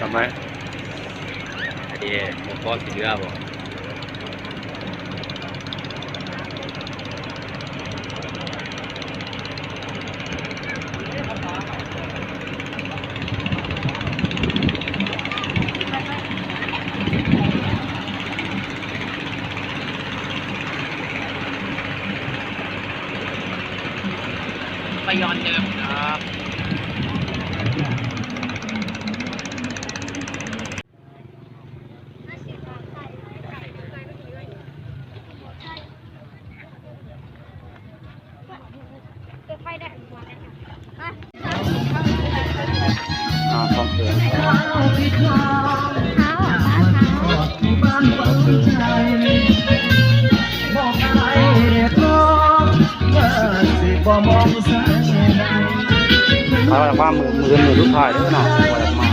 ทำไมอันนี้ห มกก้อนสีเอาต้องเตือเขาแบบว่ามือมือมือทุกทายด้อเนะว่าแบบมา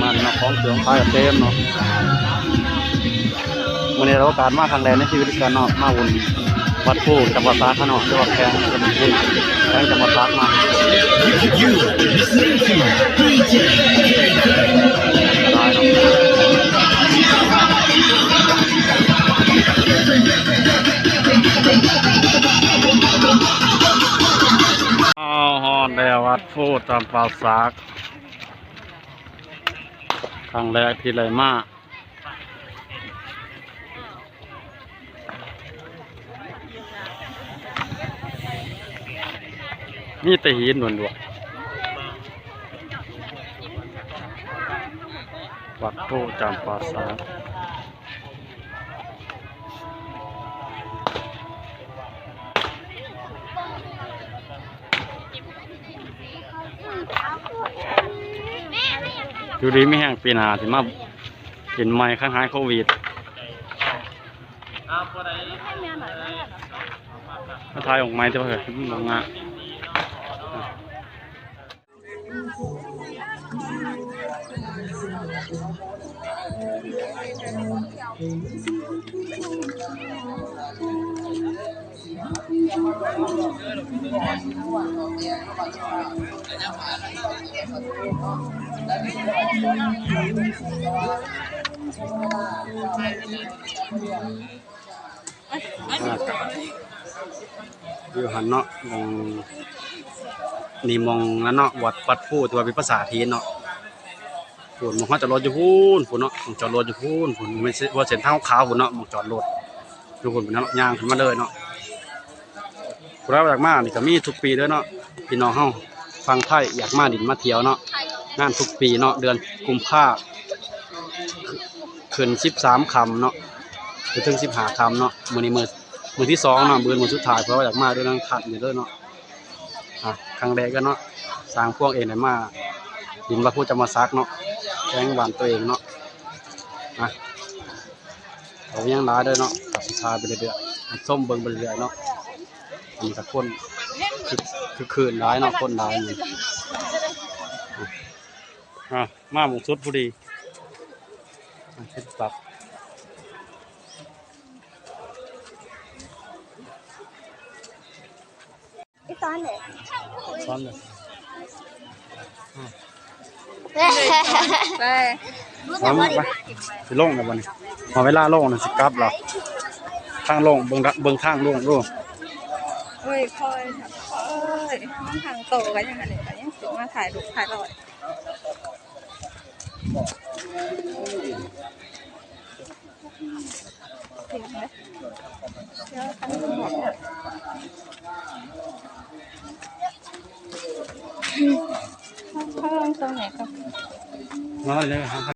มันนะของเสืองทายเต็มเนาะวันนี้เราการมาทางแดนในชีวิตกันเนาะมาวนวัดผู้จังหวัดตากขนาะจังหวัดแพร่จังหวัดบุรีแพร่จังหวัดตากมา ได้เนาะอ้าฮอนแล้ววัดพูดตามปราสากครั้งแรกที่ไรมากมีแต่หินหนวดๆ วัดพูดจำปาสาอยู่ดีไม่แห้งปีนาสิมากินไม้ข้างหายโควิดมาทายออกไม้จะเผื่อลงงะ อยู่หันเนาะมองนี่มองนั่นเนาะวัดวัดพูดตัวเป็นภาษาทีเนาะ ฝนมองเขาจอดรถอยู่พูนฝนเนาะมองจอดรถอยู่พูนฝนไม่ใช่ว่าเส้นทางขาวฝนเนาะมองจอดรถอยู่ฝนเป็นนาะยางขึ้นมาเลยเนาะผู้รับอยากมานี่ก็มีทุกปีเด้อเนาะพี่น้องเฮาฟังไทยอยากมาดินมาเที่ยวเนาะงานทุกปีเนาะเดือนกุมภาขึ้นสิบสามคำเนาะไปถึงสิบห้าคำเนาะมือนี้มือมือที่สองเนาะมือมือสุดท้ายเพราะว่าอยากมาด้วยนั่งขัดอยู่เด้อเนาะอะครั้งแรกก็เนาะสร้างพวกเองได้มาดินว่าผู้จะมาซักเนาะ แข้งหวานตัวเองเนาะอะเอายังร้ายเด้อเนาะกับสุดท้ายไปเรื่อยๆส้มเบิ่งไปเรื่อยๆเนาะมีแต่คนคือคือคืนร้ายเนาะคนร้ายนี่อะมาหมูสุดพอดีอะเช็ดปรับไอ้ตอนไหนซ้อนเลย ไปเอามาไปสิลงแล้ววันนี้พอเวลาลงน่ะสิกลับแล้วทางลงเบิ่งทะเบิ่งทางลงดูโอ้ยคอยค่ะคอยมันทางโตกันยังไงเนี่ยแต่ยังถึงมาถ่ายรูปถ่ายรอยเห็นไหมเดี๋ยวทำเป็นแบบเขาลงตรงไหนกั นมาเลยครับ